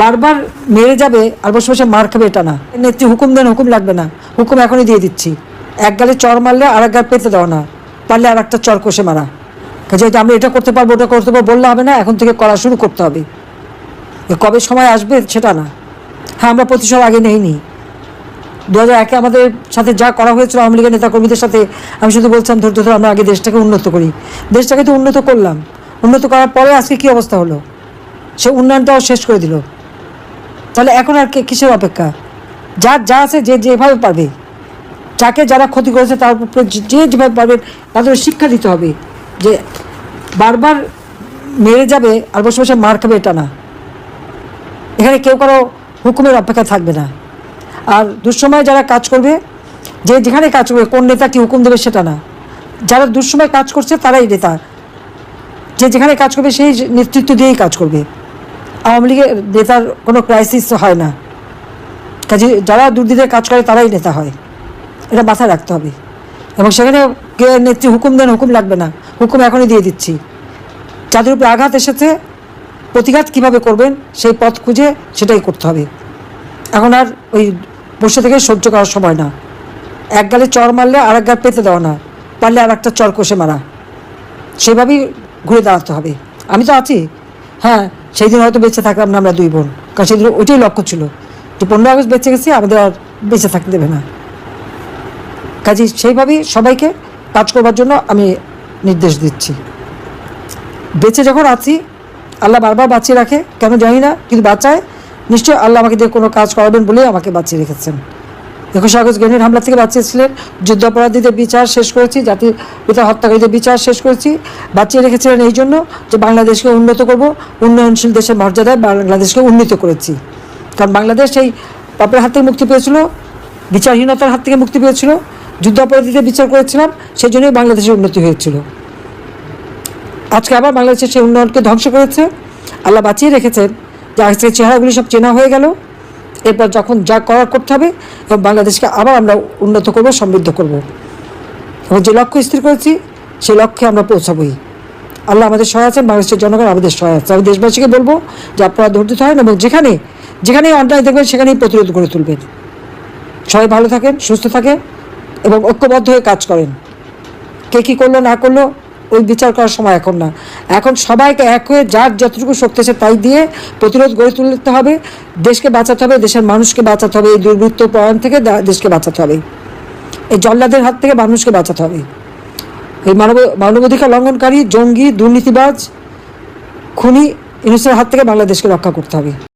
বারবার মেরে যাবে, আর বসে বসে মার খাবে এটা না। নেত্রী, হুকুম দেন, হুকুম লাগবে না। হুকুম এখনই দিয়ে দিচ্ছি। এক গালে চর মারলে আর এক গাল পেতে দেওয়া না। পারলে আর একটা চর কষে মারা। যেহেতু আমরা এটা করতে পারব, ওটা করতে পারব, বললে হবে না, এখন থেকে করা শুরু করতে হবে। কবে সময় আসবে সেটা না। হ্যাঁ আমরা প্রতিশোধ আগে নেইনি। দু হাজার একে আমাদের সাথে যা করা হয়েছিল আওয়ামী লীগের নেতাকর্মীদের সাথে, আমি শুধু বলছিলাম, ধৈর্য ধরে আমরা আগে দেশটাকে উন্নত করি। দেশটাকে তো উন্নত করলাম। উন্নত করার পরে আজকে কী অবস্থা হলো? সে উন্নয়নটাও শেষ করে দিল। তাহলে এখন আর কিসের অপেক্ষা? যার যা আছে যে যেভাবে পারবে। যাকে যারা ক্ষতি করেছে তার উপরে যে- যে যেভাবে পারবে তাদের শিক্ষা দিতে হবে যে বারবার মেরে যাবে আর বসে বসে মার খাবে এটা না। এখানে কেউ কারও হুকুমের অপেক্ষা থাকবে না। আর দুঃসময় যারা কাজ করবে, যে যেখানে কাজ করবে, কোন নেতা কি হুকুম দেবে সেটা না। যারা দুঃসময় কাজ করছে তারাই নেতা। যে যেখানে কাজ করবে সেই নেতৃত্ব দিয়েই কাজ করবে। আওয়ামী লীগের নেতার কোনো ক্রাইসিস হয় না। কাজে যারা দুর্নীতির কাজ করে, তারাই নেতা হয়। এটা মাথায় রাখতে হবে। এবং সেখানে কে নেত্রী হুকুম দেন, হুকুম লাগবে না। হুকুম এখনই দিয়ে দিচ্ছি। যাদের উপরে আঘাত এসেছে, প্রতিঘাত কীভাবে করবেন, সেই পথ খুঁজে সেটাই করতে হবে। এখন আর ওই বসে থেকে সহ্য করার সময় না। এক গালে চর মারলে আর এক গাল পেতে দেওয়া না। পারলে আর একটা চর কষে মারা। সেভাবেই ঘুরে দাঁড়াতে হবে। আমি তো আছি। হ্যাঁ সেই দিন হয়তো বেঁচে থাকলাম না আমরা দুই বোন। কারণ সেদিন ওইটাই লক্ষ্য ছিল যে পনেরো আগস্ট বেঁচে গেছি, আমাদের আর বেঁচে থাকতে দেবে না। কাজে সেইভাবেই সবাইকে কাজ করবার জন্য আমি নির্দেশ দিচ্ছি। বেঁচে যখন আছি, আল্লাহ বারবার বাঁচিয়ে রাখে, কেন জানি না, কিন্তু বাঁচায়, নিশ্চয়ই আল্লাহ আমাকে দিয়ে কোনো কাজ করাবেন বলেই আমাকে বাঁচিয়ে রেখেছেন। একুশে আগস্ট গ্রেনেড হামলা থেকে বাঁচিয়েছিলেন যুদ্ধাপরাধীদের বিচার শেষ করেছি, জাতির পিতা হত্যাকারীদের বিচার শেষ করেছি। বাঁচিয়ে রেখেছিলেন এই জন্য যে বাংলাদেশকে উন্নত করব, উন্নয়নশীল দেশের মর্যাদায় বাংলাদেশকে উন্নীত করেছি। কারণ বাংলাদেশ সেই পাপের হাত থেকে মুক্তি পেয়েছিল, বিচারহীনতার হাত থেকে মুক্তি পেয়েছিল, যুদ্ধাপরাধীদের বিচার করেছিলাম সেই জন্যই বাংলাদেশের উন্নতি হয়েছিল। আজকে আবার বাংলাদেশের সেই উন্নয়নকে ধ্বংস করেছে। আল্লাহ বাঁচিয়ে রেখেছেন যে আজকে চেহারাগুলি সব চেনা হয়ে গেল। এরপর যখন যা করার করতে হবে এবং বাংলাদেশকে আবার আমরা উন্নত করব, সমৃদ্ধ করব। এবং যে লক্ষ্য স্থির করেছি, সেই লক্ষ্যে আমরা পৌঁছাবই। আল্লাহ আমাদের সহায় আছেন, বাংলাদেশের জনগণ আমাদের সহায় আছে। আমি দেশবাসীকে বলব যে আপনারা ধৈর্য ধরেন এবং যেখানে, যেখানেই অন্যায় দেখবেন, সেখানেই প্রতিরোধ করে তুলবেন। সবাই ভালো থাকেন, সুস্থ থাকেন এবং ঐক্যবদ্ধ হয়ে কাজ করেন। কে কী করল, না করল ওই বিচার করার সময় এখন না। এখন সবাইকে এক হয়ে যার যতটুকু শক্তি আছে তাই দিয়ে প্রতিরোধ গড়ে তুলতে হবে, দেশকে বাঁচাতে হবে, দেশের মানুষকে বাঁচাতে হবে, এই দুর্বৃত্ত প্রয়াণ থেকে দেশকে বাঁচাতে হবে। এই জল্লাদের হাত থেকে মানুষকে বাঁচাতে হবে। এই মানব মানবাধিকার লঙ্ঘনকারী, জঙ্গি, দুর্নীতিবাজ, খুনি ইউনুসের হাত থেকে বাংলাদেশকে রক্ষা করতে হবে।